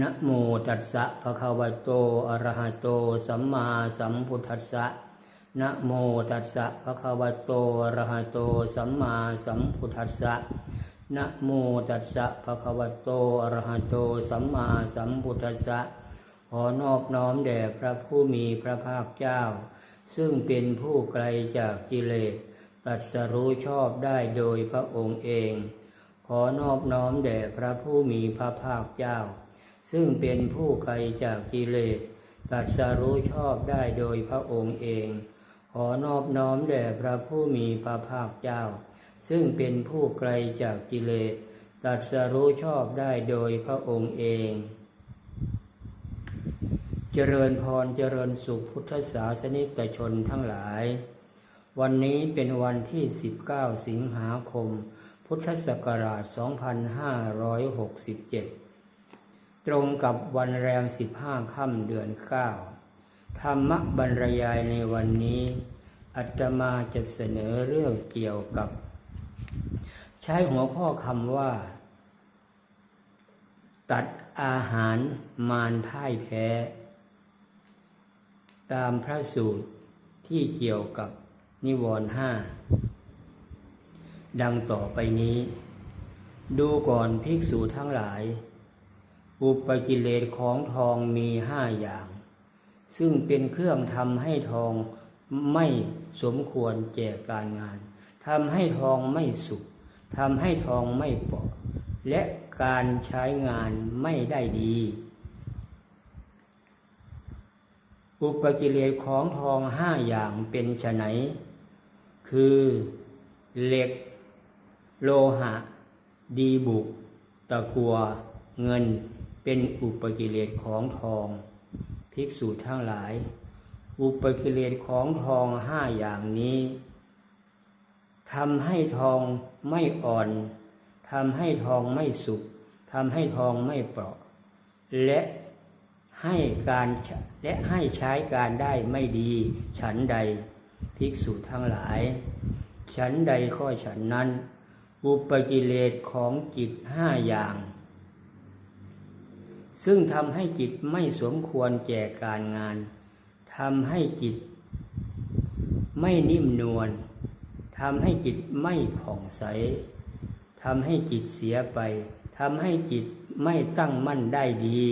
นะโมตัสสะภะคะวะโต อะระหะโต สัมมาสัมพุทธัสสะนะโมตัสสะภะคะวะโต อะระหะโต สัมมาสัมพุทธัสสะนะโมตัสสะภะคะวะโต อะระหะโต สัมมาสัมพุทธัสสะขอนอบน้อมแด่พระผู้มีพระภาคเจ้า ซึ่งเป็นผู้ไกลจากกิเลสตรัสรู้ชอบได้โดยพระองค์เอง ขอนอบน้อมแด่พระผู้มีพระภาคเจ้า ซึ่งเป็นผู้ไกลจากกิเลสตรัสรู้ชอบได้โดยพระองค์เอง ขอนอบน้อมแด่พระผู้มีพระภาคเจ้า ซึ่งเป็นผู้ไกลจากกิเลสตรัสรู้ชอบได้โดยพระองค์เอง เจริญพรเจริญสุขพุทธศาสนิกชนทั้งหลาย วันนี้เป็นวันที่ 19 สิงหาคม พุทธศักราช 2567 ตรงกับวันแรม15ค่ำเดือน9ธรรมบรรยายในวันนี้ อัตมาจะเสนอเรื่องเกี่ยวกับ ใช้หัวข้อคำว่า ตัดอาหารมารพ่ายแพ้ ตามพระสูตรที่เกี่ยวกับนิวรณ์ห้าดังต่อไปนี้ ดูก่อนภิกษุทั้งหลาย อุปกิเลสของทองมีห้าอย่าง ซึ่งเป็นเครื่องทำให้ทองไม่สมควรแก่การงานทำให้ทองไม่สุขทำให้ทองไม่เปราะและการใช้งานไม่ได้ดี อุปกิเลสของทองห้าอย่างเป็นไฉนคือเหล็ก โลหะ ดีบุก ตะกัว เงิน เป็นอุปกิเลสของทองภิกษุทั้งหลาย อุปกิเลสของทองห้าอย่างนี้ทำให้ทองไม่อ่อนทำให้ทองไม่สุกทำให้ทองไม่เปราะ และให้การและให้ใช้การได้ไม่ดี ฉันใดภิกษุทั้งหลาย ฉันใดข้อฉันนั้น อุปกิเลสของจิตห้าอย่าง ซึ่งทำให้จิตไม่สมควรแก่การงานทำให้จิต ไม่นิ่มนวลทำให้จิตไม่ผ่องใสทำให้จิตเสียไปทำให้จิตไม่ตั้งมั่นได้ดี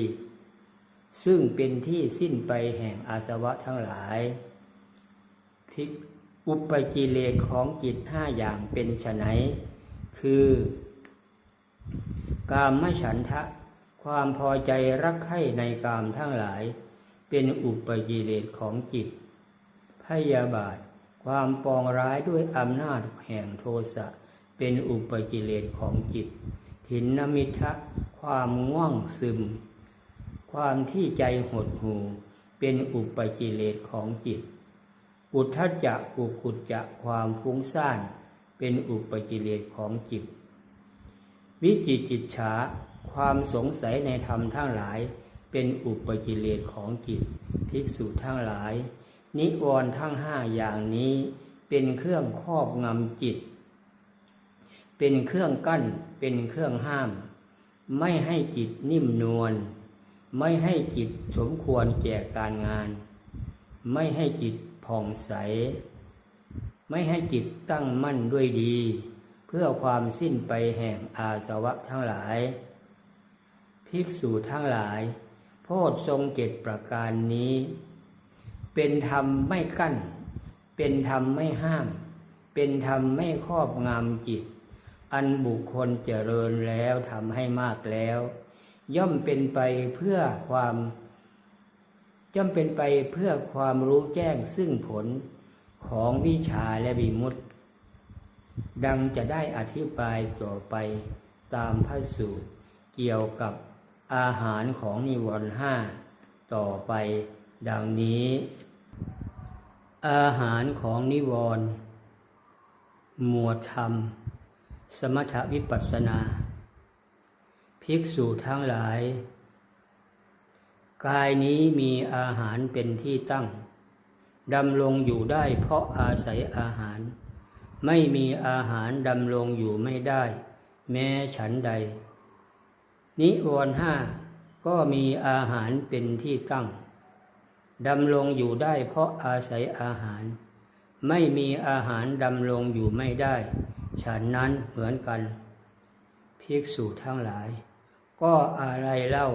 ซึ่งเป็นที่สิ้นไปแห่งอาสวะทั้งหลายพิกอุปกิเลสของจิตห้าอย่างเป็นไฉนคือ กามมฉันทะ ความพอใจรักใคร่ในกามทั้งหลาย เป็นอุปกิเลสของจิต พยาบาท ความปองร้ายด้วยอำนาจแห่งโทสะ เป็นอุปกิเลสของจิต ถินนมิทะความง่วงซึม ความที่ใจหดหูเป็นอุปกิเลสของจิต อุทธัจจะอุกุจจะความฟุ้งซ่าน เป็นอุปกิเลสของจิต วิจิกิจฉา ความสงสัยในธรรมทั้งหลาย เป็นอุปกิเลสของจิตภิกษุทั้งหลาย นิวรณ์ทั้งห้าอย่างนี้ เป็นเครื่องครอบงำจิต เป็นเครื่องกั้นเป็นเครื่องห้าม ไม่ให้จิตนิ่มนวลไม่ให้จิตสมควรแก่การงาน ไม่ให้จิตผ่องใส ไม่ให้จิตตั้งมั่นด้วยดี เพื่อความสิ้นไปแห่งอาสวะทั้งหลาย ภิกษุทั้งหลาย โพชทรงเจ็ดประการนี้ เป็นธรรมไม่กั้น เป็นธรรมไม่ห้าม เป็นธรรมไม่ครอบงำจิต อันบุคคลเจริญแล้วทำให้มากแล้ว ย่อมเป็นไปเพื่อความย่อมเป็นไปเพื่อความรู้แจ้งซึ่งผลของวิชาและวิมุตติ ดังจะได้อธิบายต่อไปตามพระสูตรเกี่ยวกับ อาหารของนิวรณ์ห้าต่อไปดังนี้ อาหารของนิวรณ์หมวดธรรม สมถวิปัสสนา ภิกษุทั้งหลาย กายนี้มีอาหารเป็นที่ตั้งดำรงอยู่ได้เพราะอาศัยอาหาร ไม่มีอาหารดำรงอยู่ไม่ได้ แม้ฉันใด นิวรณ์ห้าก็มีอาหารเป็นที่ตั้งดำรงอยู่ได้เพราะอาศัยอาหาร ไม่มีอาหารดำรงอยู่ไม่ได้ฉันนั้นเหมือนกันภิกษุทั้งหลาย ก็อะไรเล่า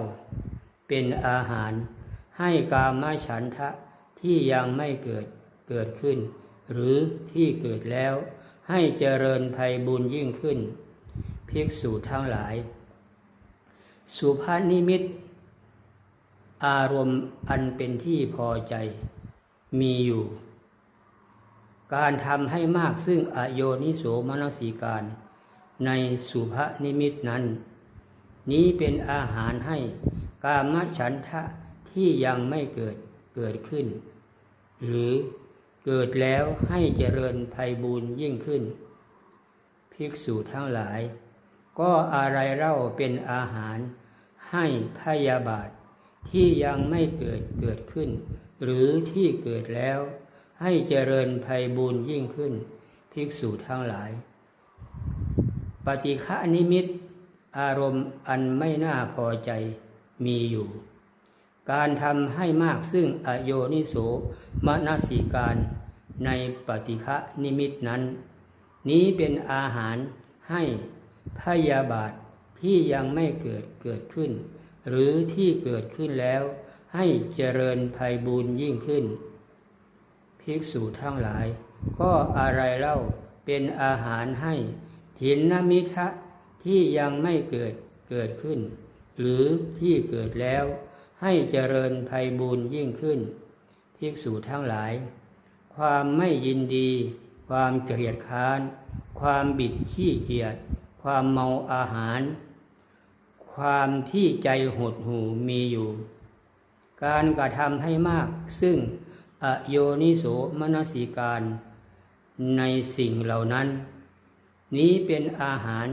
เป็นอาหาร ให้กามฉันทะที่ยังไม่เกิดเกิดขึ้น หรือที่เกิดแล้ว ให้เจริญภัยบุญยิ่งขึ้นภิกษุทั้งหลาย สุภานิมิต อารมณ์อันเป็นที่พอใจมีอยู่ การทำให้มากซึ่งอโยนิโสมนสิการในสุภนิมิตนั้น นี้เป็นอาหารให้กามฉันทะที่ยังไม่เกิดเกิดขึ้น หรือเกิดแล้วให้เจริญภัยบูญยิ่งขึ้น ภิกษุทั้งหลาย ก็อะไรเล่าเป็นอาหาร ให้พยาบาท ที่ยังไม่เกิดเกิดขึ้น หรือที่เกิดแล้ว ให้เจริญภัยบูญยิ่งขึ้น ภิกษุทั้งหลาย ปฏิฆะนิมิต อารมณ์อันไม่น่าพอใจมีอยู่ การทำให้มากซึ่งอโยนิโสมนสิการในปฏิฆะนิมิตนั้น นี้เป็นอาหารให้พยาบาท ที่ยังไม่เกิดเกิดขึ้น หรือที่เกิดขึ้นแล้ว ให้เจริญภัยบุญยิ่งขึ้น ภิกษุทั้งหลาย ก็อะไรเล่าเป็นอาหารให้ หินนมิทะที่ยังไม่เกิดเกิดขึ้น หรือที่เกิดแล้ว ให้เจริญภัยบุญยิ่งขึ้น ภิกษุทั้งหลาย ความไม่ยินดี ความเกลียดค้าน ความบิดขี้เกียจความเมาอาหาร ความที่ใจหดหูมีอยู่ การกระทำให้มาก ซึ่งอโยนิโสมนสิการในสิ่งเหล่านั้น นี้เป็นอาหาร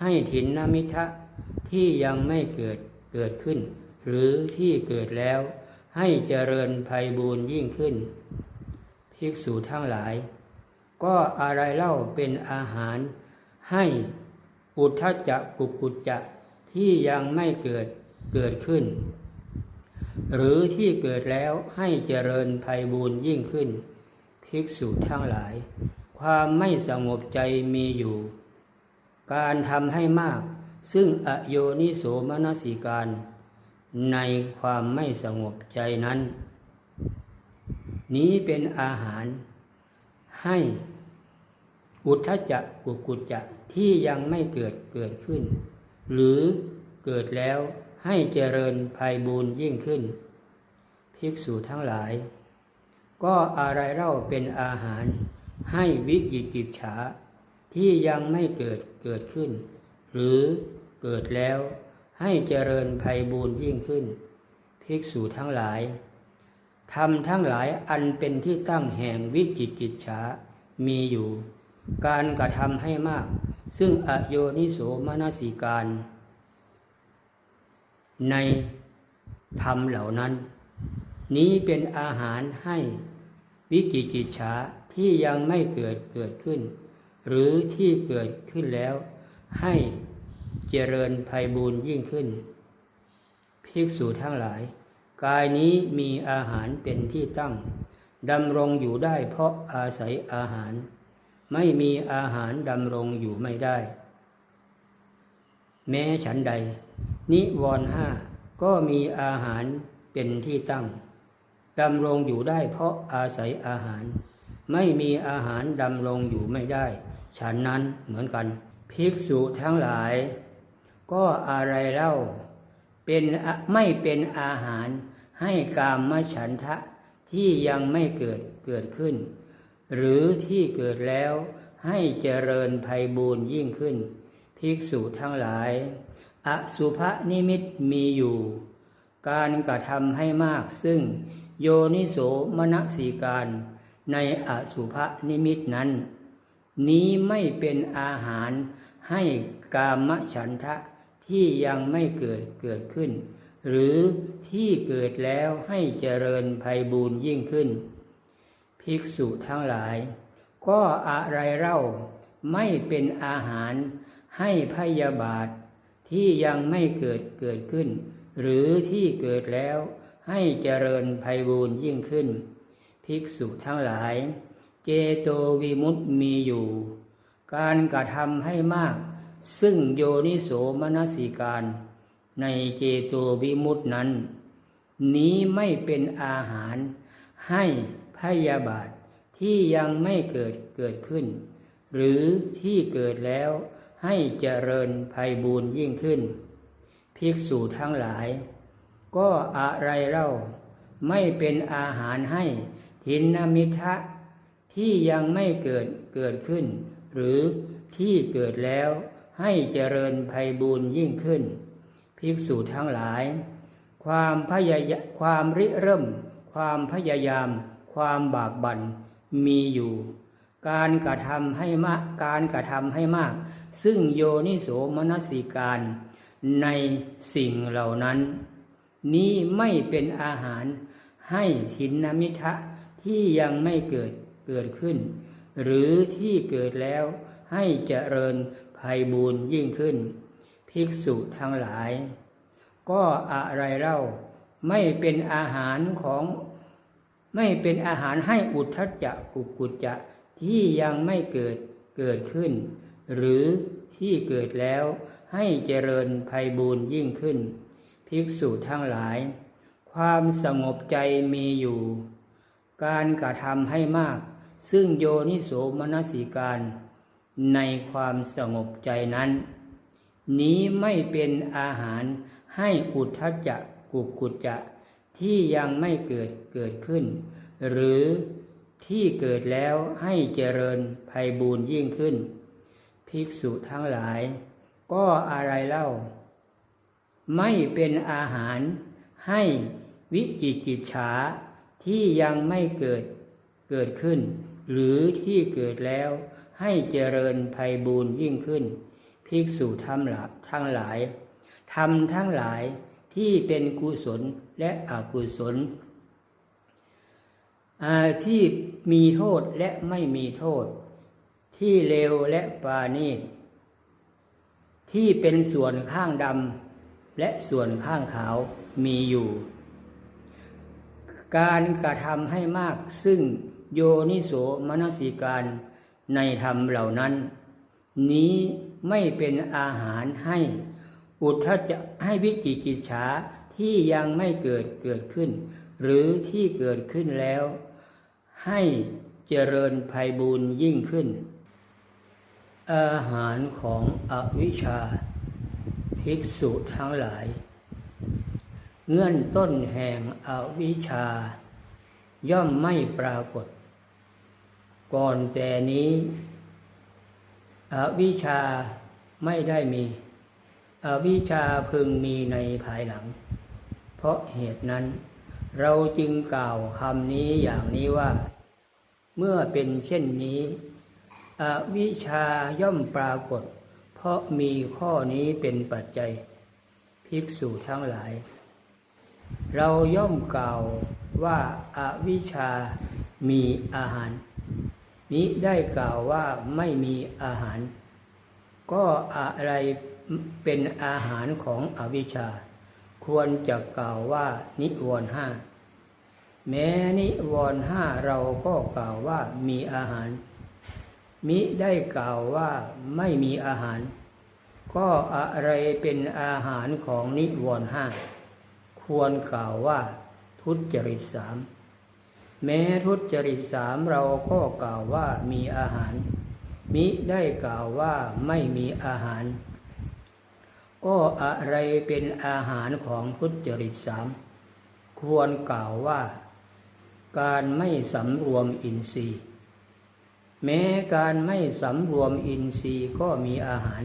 ให้ถินนมิทะที่ยังไม่เกิดเกิดขึ้น หรือที่เกิดแล้วให้เจริญภัยบูญยิ่งขึ้น ภิกษุทั้งหลาย ก็อะไรเล่าเป็นอาหารให้อุทธจักกุกุจจะ ที่ยังไม่เกิดเกิดขึ้น หรือที่เกิดแล้วให้เจริญภัยบูญยิ่งขึ้น ภิกษุทั้งหลาย ความไม่สงบใจมีอยู่ การทำให้มาก ซึ่งอโยนิโสมนสิการ ในความไม่สงบใจนั้น นี้เป็นอาหารให้อุทธจักกุกุจจะที่ยังไม่เกิดเกิดขึ้น หรือเกิดแล้วให้เจริญภัยบูญยิ่งขึ้น ภิกษุทั้งหลาย ก็อะไรเล่าเป็นอาหารให้วิจิกิจฉาที่ยังไม่เกิดเกิดขึ้น หรือเกิดแล้วให้เจริญภัยบูญยิ่งขึ้น ภิกษุทั้งหลายทำทั้งหลายอันเป็นที่ตั้งแห่งวิจิกิจฉามีอยู่ การกระทำให้มาก ซึ่งอโยนิโสมนสิการ ในธรรมเหล่านั้น นี้เป็นอาหารให้วิกิกิจฉาที่ยังไม่เกิดเกิดขึ้น หรือที่เกิดขึ้นแล้ว ให้เจริญภัยบูญยิ่งขึ้นภิกษุทั้งหลาย กายนี้มีอาหารเป็นที่ตั้งดำรงอยู่ได้เพราะอาศัยอาหาร ไม่มีอาหารดำรงอยู่ไม่ได้ แม้ฉันใด นิวรห้าก็มีอาหารเป็นที่ตั้งดำรงอยู่ได้เพราะอาศัยอาหาร ไม่มีอาหารดำรงอยู่ไม่ได้ ฉันนั้นเหมือนกัน ภิกษุทั้งหลาย ก็อะไรเล่า เป็นไม่เป็นอาหารให้กามมฉันทะที่ยังไม่เกิดเกิดขึ้น หรือที่เกิดแล้วให้เจริญภัยบูญยิ่งขึ้น ภิกษุทั้งหลาย อสุภนิมิตมีอยู่ การกระทำให้มากซึ่งโยนิโสมนสิการในอสุภนิมิตนั้น นี้ไม่เป็นอาหารให้กามฉันทะที่ยังไม่เกิดเกิดขึ้น หรือที่เกิดแล้วให้เจริญภัยบูญยิ่งขึ้น ภิกษุทั้งหลาย ก็อะไรเล่าไม่เป็นอาหารให้พยาบาท ที่ยังไม่เกิดเกิดขึ้น หรือที่เกิดแล้วให้เจริญภัยบูรยิ่งขึ้น ภิกษุทั้งหลาย เจโตวิมุตมีอยู่ การกระทำให้มาก ซึ่งโยนิโสมนสิการ ในเจโตวิมุตนั้น นี้ไม่เป็นอาหารให้ พยาบาทที่ยังไม่เกิดเกิดขึ้น หรือที่เกิดแล้วให้เจริญภัยบูรย์ยิ่งขึ้น ภิกษุทั้งหลาย ก็อะไรเล่าไม่เป็นอาหารให้ทินนมิทะที่ยังไม่เกิดเกิดขึ้น หรือที่เกิดแล้วให้เจริญภัยบูรย์ยิ่งขึ้น ภิกษุทั้งหลาย ความพยายความริเริ่ม ความพยายาม ความบากบั่นมีอยู่ การกระทำให้มากการกระทำให้มาก ซึ่งโยนิโสมนสิการในสิ่งเหล่านั้น นี้ไม่เป็นอาหารให้ถินนมิทะที่ยังไม่เกิดเกิดขึ้น หรือที่เกิดแล้วให้เจริญภัยบูรย์ยิ่งขึ้น ภิกษุทั้งหลาย ก็อะไรเล่าไม่เป็นอาหารของ ไม่เป็นอาหารให้อุทธัจจะกุกุจจะที่ยังไม่เกิดเกิดขึ้น หรือที่เกิดแล้วให้เจริญภัยบูรยิ่งขึ้น ภิกษุทั้งหลาย ความสงบใจมีอยู่ การกระทำให้มาก ซึ่งโยนิโสมนสิการ ในความสงบใจนั้น นี้ไม่เป็นอาหารให้อุทธัจจะกุกุจจะ ที่ยังไม่เกิดเกิดขึ้น หรือที่เกิดแล้วให้เจริญภัยบูรย์ยิ่งขึ้น ภิกษุทั้งหลาย ก็อะไรเล่า ไม่เป็นอาหารให้วิจิกิจฉาที่ยังไม่เกิดเกิดขึ้น หรือที่เกิดแล้วให้เจริญภัยบูรย์ยิ่งขึ้น ภิกษุทั้งหลายทั้งหลายทำทั้งหลายที่เป็นกุศล และอกุศลอาที่มีโทษและไม่มีโทษ ที่เลวและปาณีที่เป็นส่วนข้างดำและส่วนข้างขาวมีอยู่ การกระทำให้มากซึ่งโยนิโสมนสิการในธรรมเหล่านั้น นี้ไม่เป็นอาหารให้ อุทธจะให้วิจิกิจฉา ที่ยังไม่เกิดเกิดขึ้น หรือที่เกิดขึ้นแล้ว ให้เจริญภัยบูรย์ยิ่งขึ้น อาหารของอวิชชา ภิกษุทั้งหลาย เงื่อนต้นแห่งอวิชชา ย่อมไม่ปรากฏ ก่อนแต่นี้ อวิชชาไม่ได้มี อวิชชาพึงมีในภายหลัง ราะเหตุนั้น เราจึงกล่าวคำนี้อย่างนี้ว่า เมื่อเป็นเช่นนี้ อวิชาย่อมปรากฏ เพราะมีข้อนี้เป็นปัจจัย ภิกษุทั้งหลาย เราย่อมกล่าวว่าอาวิชชามีอาหาร นี้ได้กล่าวว่าไม่มีอาหาร ก็อะไรเป็นอาหารของอวิชชา ควรจะกล่าวว่านิวรณ์ห้าแม้นิวรณ์ห้าเราก็กล่าวว่ามีอาหาร มิได้กล่าวว่าไม่มีอาหาร ก็อะไรเป็นอาหารของนิวรณ์ห้าควรกล่าวว่าทุจริตสามแม้ทุจริตสามเราก็กล่าวว่ามีอาหาร มิได้กล่าวว่าไม่มีอาหาร ก็อะไรเป็นอาหารของพุทุจริตสามควรกล่าวว่า การไม่สำรวมอินทรีย์ แม้การไม่สำรวมอินทรีย์ก็มีอาหาร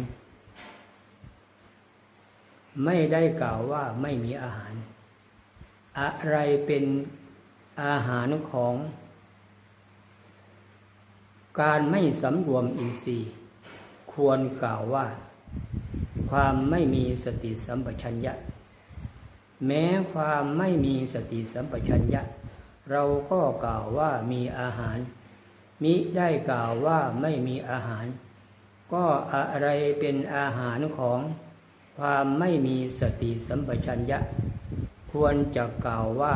ไม่ได้กล่าวว่าไม่มีอาหาร อะไรเป็นอาหารของ การไม่สำรวมอินทรีย์ ควรกล่าวว่า ความไม่มีสติสัมปชัญญะ แม้ความไม่มีสติสัมปชัญญะ เราก็กล่าวว่ามีอาหาร มิได้กล่าวว่าไม่มีอาหาร ก็อะไรเป็นอาหารของความไม่มีสติสัมปชัญญะ ควรจะกล่าวว่า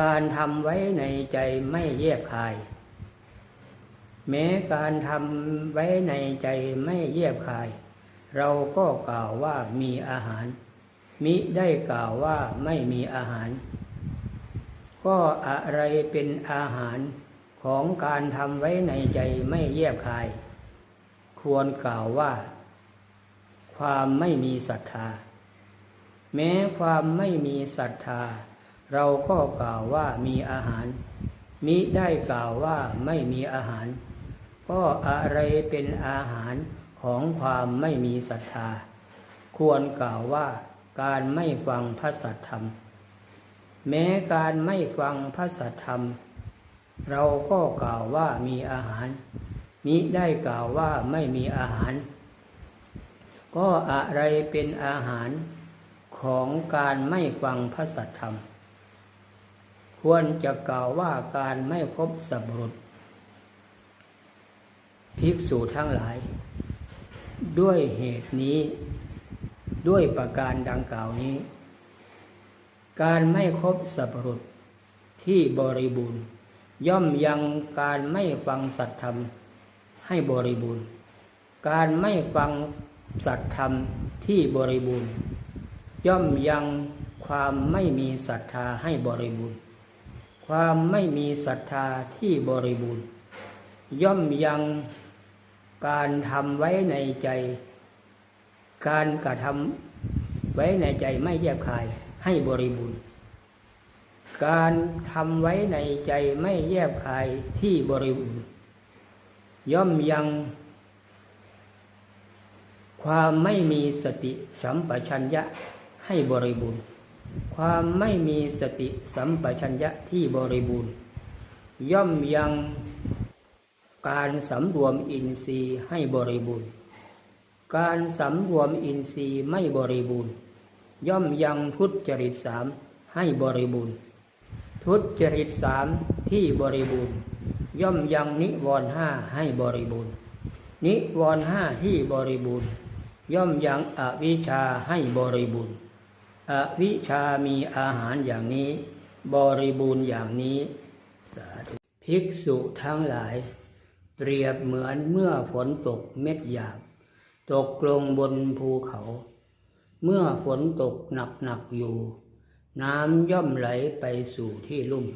การทำไว้ในใจไม่แยบคาย แม้การทำไว้ในใจไม่แยบคาย เราก็กล่าวว่ามีอาหาร มิได้กล่าวว่าไม่มีอาหาร ก็อะไรเป็นอาหารของการทำไว้ในใจไม่แยบคาย ควรกล่าวว่า ความไม่มีศรัทธา แม้ความไม่มีศรัทธา เราก็กล่าวว่ามีอาหารมิได้กล่าวว่าไม่มีอาหาร ก็อะไรเป็นอาหารของความไม่มีศรัทธา ควรกล่าวว่าการไม่ฟังพระสัทธรรม แม้การไม่ฟังพระสัทธรรม เราก็กล่าวว่ามีอาหารมิได้กล่าวว่าไม่มีอาหาร ก็อะไรเป็นอาหารของการไม่ฟังพระสัทธรรม ควรจะกล่าวว่าการไม่คบสับรุษ ภิกษุทั้งหลาย ด้วยเหตุนี้ ด้วยประการดังกล่าวนี้ การไม่ครบสัพรุษที่บริบูรณ์ ย่อมยังการไม่ฟังสัตธรรมให้บริบูรณ์ การไม่ฟังสัตธรรมที่บริบูรณ์ ย่อมยังความไม่มีศรัทธาให้บริบูรณ์ ความไม่มีศรัทธาที่บริบูรณ์ ย่อมยัง การทำไว้ในใจ การกระทำไว้ในใจไม่แยบคายให้บริบูรณ์ การทำไว้ในใจไม่แยบคายที่บริบูรณ์ ย่อมยังความไม่มีสติสัมปชัญญะให้บริบูรณ์ ความไม่มีสติสัมปชัญญะที่บริบูรณ์ ย่อมยัง การสำรวมอินทรีย์ให้บริบูรณ์ การสำรวมอินทรีย์ไม่บริบูรณ์ ย่อมยังทุจริตสามให้บริบูรณ์ ทุจริตสามที่บริบูรณ์ ย่อมยังนิวรณ์ห้าให้บริบูรณ์ นิวรณ์ห้าที่บริบูรณ์ ย่อมยังอวิชชาให้บริบูรณ์ อวิชชามีอาหารอย่างนี้ บริบูรณ์อย่างนี้ ภิกษุทั้งหลาย เปรียบเหมือนเมื่อฝนตกเม็ดหยาบ ตกลงบนภูเขา เมื่อฝนตกหนักหนักๆอยู่ น้ำย่อมไหลไปสู่ที่ลุ่ม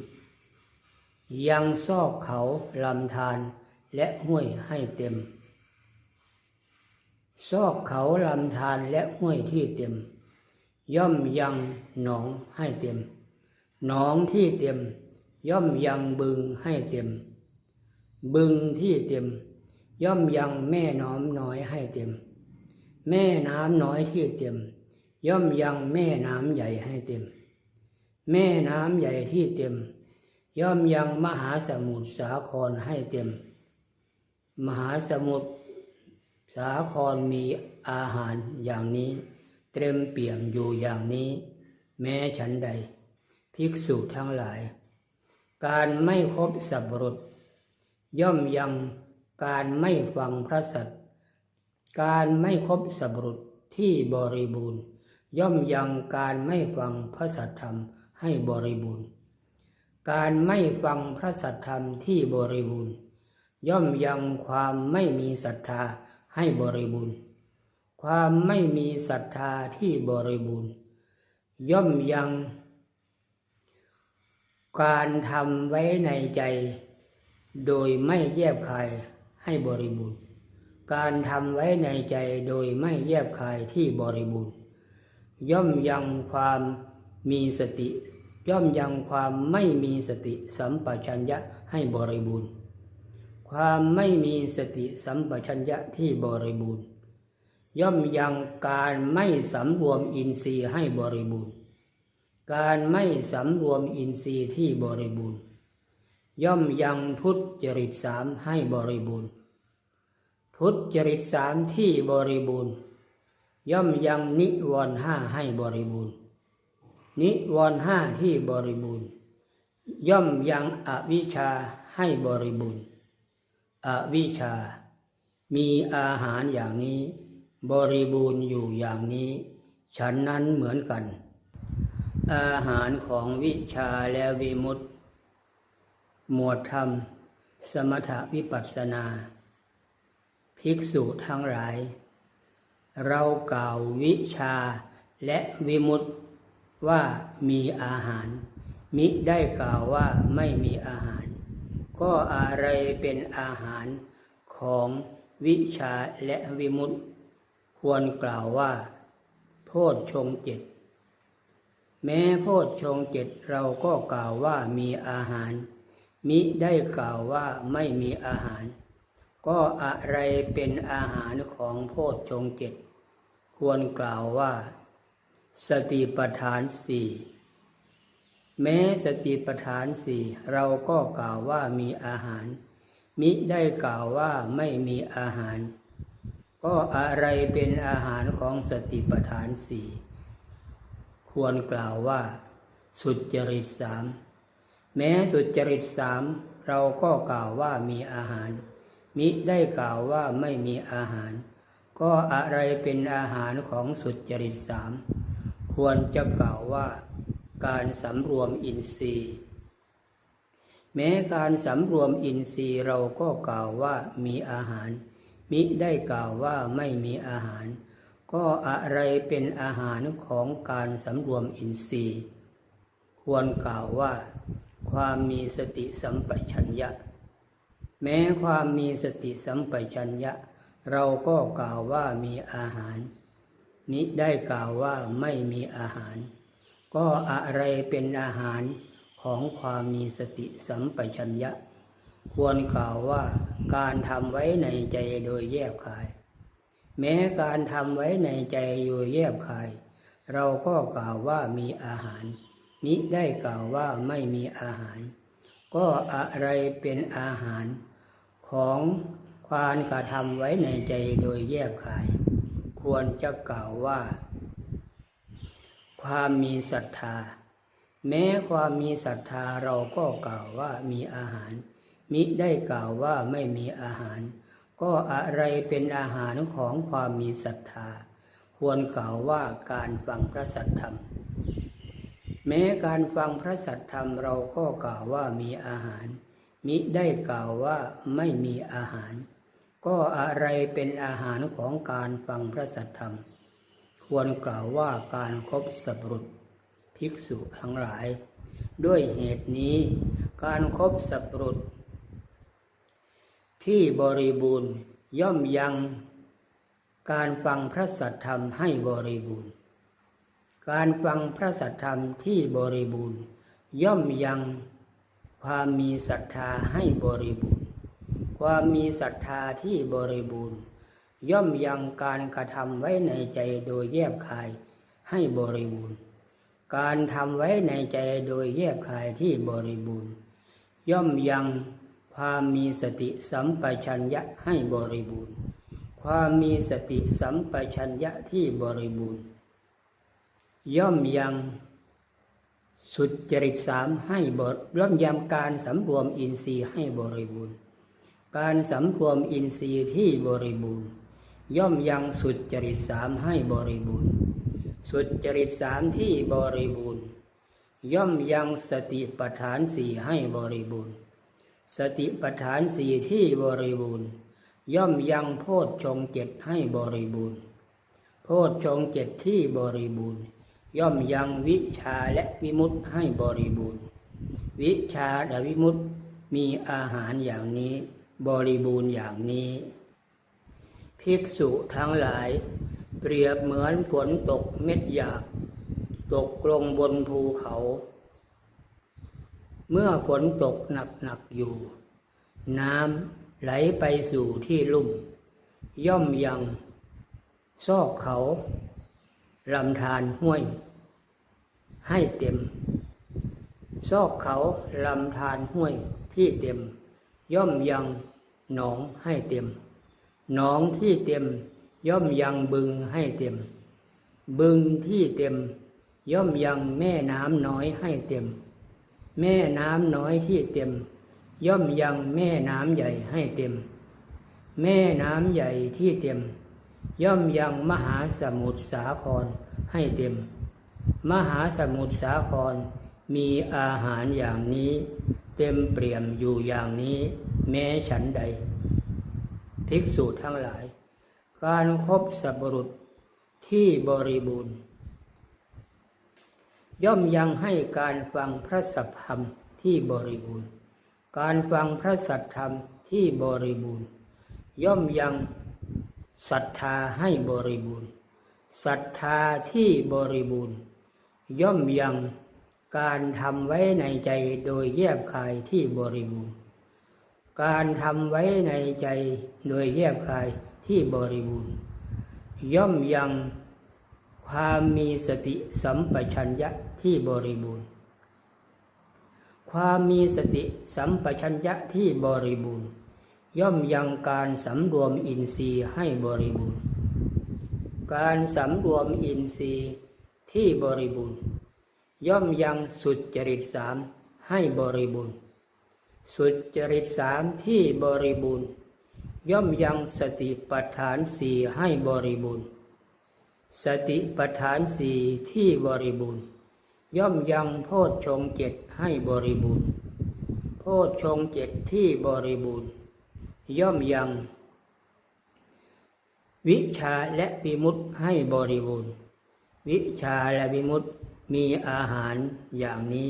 ยังซอกเขาลำธารและห้วยให้เต็ม ซอกเขาลำธารและห้วยที่เต็ม ย่อมยังหนองให้เต็ม หนองที่เต็ม ย่อมยังบึงให้เต็ม บึงที่เต็ม ย่อมยังแม่น้ำน้อยให้เต็ม แม่น้ำน้อยที่เต็ม ย่อมยังแม่น้ำใหญ่ให้เต็ม แม่น้ำใหญ่ที่เต็ม ย่อมยังมหาสมุทรสาครให้เต็ม มหาสมุทรสาครมีอาหารอย่างนี้ เต็มเปี่ยมอยู่อย่างนี้ แม้ฉันใด ภิกษุทั้งหลาย การไม่ครบสัพรุษ ย่อมยังการไม่ฟังพระสัตย์การไม่คบสัพรุษที่บริบูรณ์ ย่อมยังการไม่ฟังพระสัตธรรมให้บริบูรณ์ การไม่ฟังพระสัตธรรมที่บริบูรณ์ ย่อมยังความไม่มีศรัทธาให้บริบูรณ์ ความไม่มีศรัทธาที่บริบูรณ์ ย่อมยัง การทำไว้ในใจ โดยไม่แยบคายให้บริบูรณ์ การทำไว้ในใจโดยไม่แยบคายที่บริบูรณ์ ย่อมยังความมีสติ ย่อมยังความไม่มีสติสัมปชัญญะให้บริบูรณ์ ความไม่มีสติสัมปชัญญะที่บริบูรณ์ ย่อมยังการไม่สำรวมอินทรีย์ให้บริบูรณ์ การไม่สำรวมอินทรีย์ที่บริบูรณ์ ย่อมยังทุจริตสามให้บริบูรณ์ทุจริตสามที่บริบูรณ์ ย่อมยังนิวรณห้าให้บริบูรณ์ นิวรณห้าที่บริบูรณ์ ย่อมยังอวิชชาให้บริบูรณ์ อวิชชา มีอาหารอย่างนี้ บริบูรณ์อยู่อย่างนี้ ฉันนั้นเหมือนกัน อาหารของวิชาและวิมุตติ หมวดธรรม สมถวิปัสสนา ภิกษุทั้งหลาย เรากล่าววิชาและวิมุตติว่ามีอาหาร มิได้กล่าวว่าไม่มีอาหาร ก็อะไรเป็นอาหารของวิชาและวิมุตติ ควรกล่าวว่า โพชฌงเจ็ดแม้โพชฌงเจ็ดเราก็กล่าวว่ามีอาหาร มิได้กล่าวว่าไม่มีอาหาร ก็อะไรเป็นอาหารของโพชฌงค์เจ็ดควรกล่าวว่า สติปัฏฐานสี่แม้สติปัฏฐานสี่เราก็กล่าวว่ามีอาหาร มิได้กล่าวว่าไม่มีอาหาร ก็อะไรเป็นอาหารของสติปัฏฐานสี่ควรกล่าวว่า สุจริตสาม แม้สุจริตสามเราก็กล่าวว่ามีอาหาร มิได้กล่าวว่าไม่มีอาหาร ก็อะไรเป็นอาหารของสุจริตสามควรจะกล่าวว่า การสำรวมอินทรีย์ แม้การสำรวมอินทรีย์เราก็กล่าวว่ามีอาหาร มิได้กล่าวว่าไม่มีอาหาร ก็อะไรเป็นอาหารของการสำรวมอินทรีย์ ควรกล่าวว่า ความมีสติสัมปชัญญะ แม้ความมีสติสัมปชัญญะ เราก็กล่าวว่ามีอาหาร มิได้กล่าวว่าไม่มีอาหาร ก็อะไรเป็นอาหารของความมีสติสัมปชัญญะ ควรกล่าวว่าการทำไว้ในใจโดยแยบคาย แม้การทำไว้ในใจโดยแยบคาย เราก็กล่าวว่ามีอาหาร มิได้กล่าวว่าไม่มีอาหาร ก็อะไรเป็นอาหารของความกระทำไว้ในใจโดยแยบคาย ควรจะกล่าวว่า ความมีศรัทธา แม้ความมีศรัทธาเราก็กล่าวว่ามีอาหาร มิได้กล่าวว่าไม่มีอาหาร ก็อะไรเป็นอาหารของความมีศรัทธา ควรกล่าวว่าการฟังพระสัทธรรม แม้การฟังพระสัทธรรมเราก็กล่าวว่ามีอาหาร มิได้กล่าวว่าไม่มีอาหาร ก็อะไรเป็นอาหารของการฟังพระสัทธรรม ควรกล่าวว่าการครบสัพรุษภิกษุทั้งหลาย ด้วยเหตุนี้ การครบสัพรุษที่บริบูรณ์ย่อมยังการฟังพระสัทธรรมให้บริบูรณ์ การฟังพระสัทธรรมที่บริบูรณ์ ย่อมยังความมีศรัทธาให้บริบูรณ์ ความมีศรัทธาที่บริบูรณ์ ย่อมยังการกระทำไว้ในใจโดยแยบคายให้บริบูรณ์ การทำไว้ในใจโดยแยบคายที่บริบูรณ์ ย่อมยังความมีสติสัมปชัญญะให้บริบูรณ์ ความมีสติสัมปชัญญะที่บริบูรณ์ ย่อมยังสุดจริตสามให้บทย่อมยังการสำรวมอินทรีย์ให้บริบูรณ์ การสำรวมอินทรีย์ที่บริบูรณ์ ย่อมยังสุดจริตสามให้บริบูรณ์ สุดจริตสามที่บริบูรณ์ ย่อมยังสติปัฏฐานสี่ให้บริบูรณ์ สติปัฏฐานสี่ที่บริบูรณ์ ย่อมยังโพชฌงเจ็ดให้บริบูรณ์ โพชฌงเจ็ดที่บริบูรณ์ ย่อมยังวิชาและวิมุตติให้บริบูรณ์ วิชาและวิมุตติมีอาหารอย่างนี้ บริบูรณ์อย่างนี้ ภิกษุทั้งหลาย เปรียบเหมือนฝนตกเม็ดหยาบตกลงบนภูเขา เมื่อฝนตกหนักๆอยู่ น้ำไหลไปสู่ที่ลุ่ม ย่อมยังซอกเขาลำธารห้วย ให้เต็ม ซอกเขาลำธารห้วยที่เต็ม ย่อมยังหนองให้เต็ม หนองที่เต็ม ย่อมยังบึงให้เต็ม บึงที่เต็ม ย่อมยังแม่น้ำน้อยให้เต็ม แม่น้ำน้อยที่เต็ม ย่อมยังแม่น้ำใหญ่ให้เต็ม แม่น้ำใหญ่ที่เต็ม ย่อมยังมหาสมุทรสาครให้เต็ม มหาสมุทรสาครมีอาหารอย่างนี้ เต็มเปี่ยมอยู่อย่างนี้แม้ฉันใด ภิกษุทั้งหลาย การครบสัพรุษที่บริบูรณ์ ย่อมยังให้การฟังพระสัพธรรมที่บริบูรณ์ การฟังพระสัทธรรมที่บริบูรณ์ ย่อมยังศรัทธาให้บริบูรณ์ศรัทธาที่บริบูรณ์ ย่อมยังการทำไว้ในใจโดยแยบคายที่บริบูรณ์ การทำไว้ในใจโดยแยบคายที่บริบูรณ์ ย่อมยังความมีสติสัมปชัญญะที่บริบูรณ์ ความมีสติสัมปชัญญะที่บริบูรณ์ ย่อมยังการสำรวมอินทรีย์ให้บริบูรณ์ การสำรวมอินทรีย์ ที่บริบูรณ์ย่อมยังสุดจริตสามให้บริบูรณ์ สุดจริตสามที่บริบูรณ์ ย่อมยังสติปัฏฐานสี่ให้บริบูรณ์ สติปัฏฐานสี่ที่บริบูรณ์ ย่อมยังโพชฌงเจ็ดให้บริบูรณ์ โพชฌงเจ็ดที่บริบูรณ์ ย่อมยัง วิชาและวิมุตให้บริบูรณ์ วิชาและวิมุตติมีอาหารอย่างนี้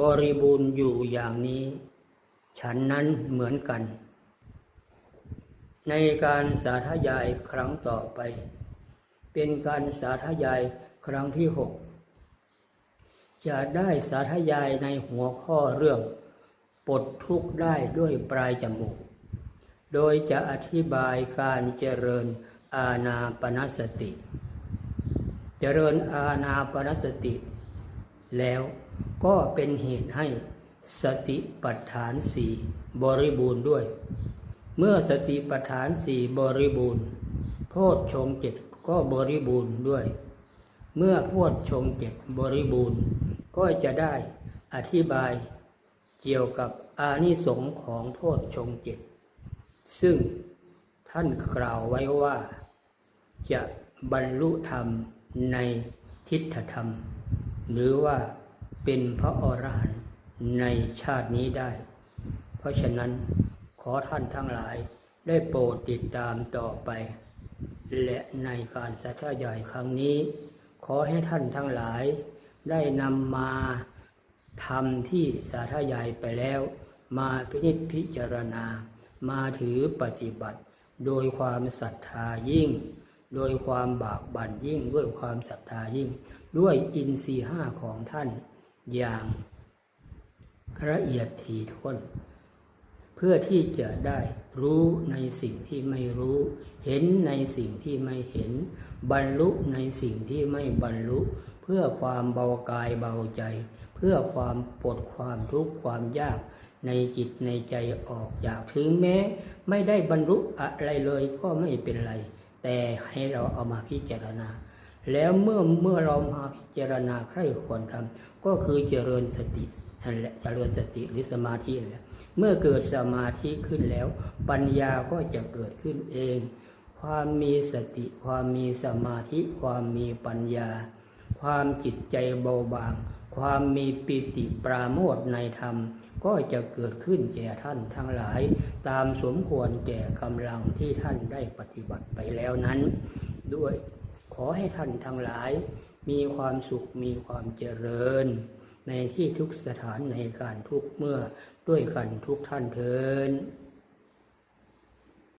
บริบูรณ์อยู่อย่างนี้ ฉันนั้นเหมือนกัน ในการสาธยายครั้งต่อไป เป็นการสาธยายครั้งที่หกจะได้สาธยายในหัวข้อเรื่องปลดทุกข์ได้ด้วยปลายจมูก โดยจะอธิบายการเจริญอาณาปณสติ เจริญอาณาปณสติ แล้วก็เป็นเหตุให้สติปัฏฐานสี่บริบูรณ์ด้วย เมื่อสติปัฏฐานสี่บริบูรณ์ โพชฌงเจ็ดก็บริบูรณ์ด้วย เมื่อโพชฌงเจ็ดบริบูรณ์ ก็จะได้อธิบายเกี่ยวกับอานิสงส์ของโพชฌงเจ็ดซึ่งท่านกล่าวไว้ว่า จะบรรลุธรรม ในทิฏฐธรรม หรือว่าเป็นพระอรหันต์ในชาตินี้ได้ เพราะฉะนั้นขอท่านทั้งหลายได้โปรดติดตามต่อไป และในการสาธยายครั้งนี้ ขอให้ท่านทั้งหลายได้นำมาทำที่สาธยายไปแล้ว มาพินิจพิจารณา มาถือปฏิบัติ โดยความศรัทธายิ่ง โดยความบากบั่นยิ่งด้วยความศรัทธายิ่ง ด้วยอินทรีห้าของท่านอย่างละเอียดถี่ถ้วนเพื่อที่จะได้รู้ในสิ่งที่ไม่รู้ เห็นในสิ่งที่ไม่เห็น บรรลุในสิ่งที่ไม่บรรลุ เพื่อความเบากายเบาใจ เพื่อความปลดความทุกข์ความยากในจิตในใจออกจากถึงแม้ ไม่ได้บรรลุอะไรเลยก็ไม่เป็นไร แต่ให้เราเอามาพิจารณา แล้วเมื่อเมื่อเรามาพิจารณาใครควรทำก็คือเจริญสตินั่นแหละเจริญสติหรือสมาธินั่นแหละเมื่อเกิดสมาธิขึ้นแล้ว ปัญญาก็จะเกิดขึ้นเอง ความมีสติ ความมีสมาธิ ความมีปัญญา ความจิตใจเบาบาง ความมีปิติปราโมทย์ในธรรม ก็จะเกิดขึ้นแก่ท่านทั้งหลาย ตามสมควรแก่กำลังที่ท่านได้ปฏิบัติไปแล้วนั้น ด้วยขอให้ท่านทั้งหลาย มีความสุขมีความเจริญ ในที่ทุกสถานในการทุกเมื่อด้วยกันทุกท่านเทิน